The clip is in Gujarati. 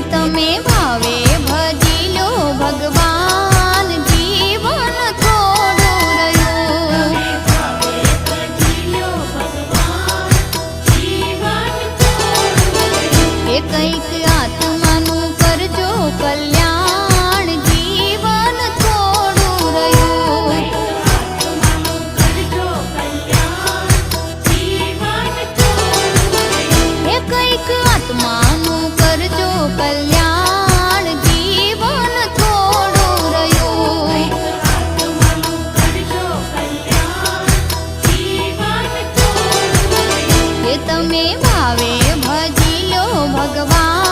તમે ભાવે તમે ભાવે ભજી લો ભગવાન.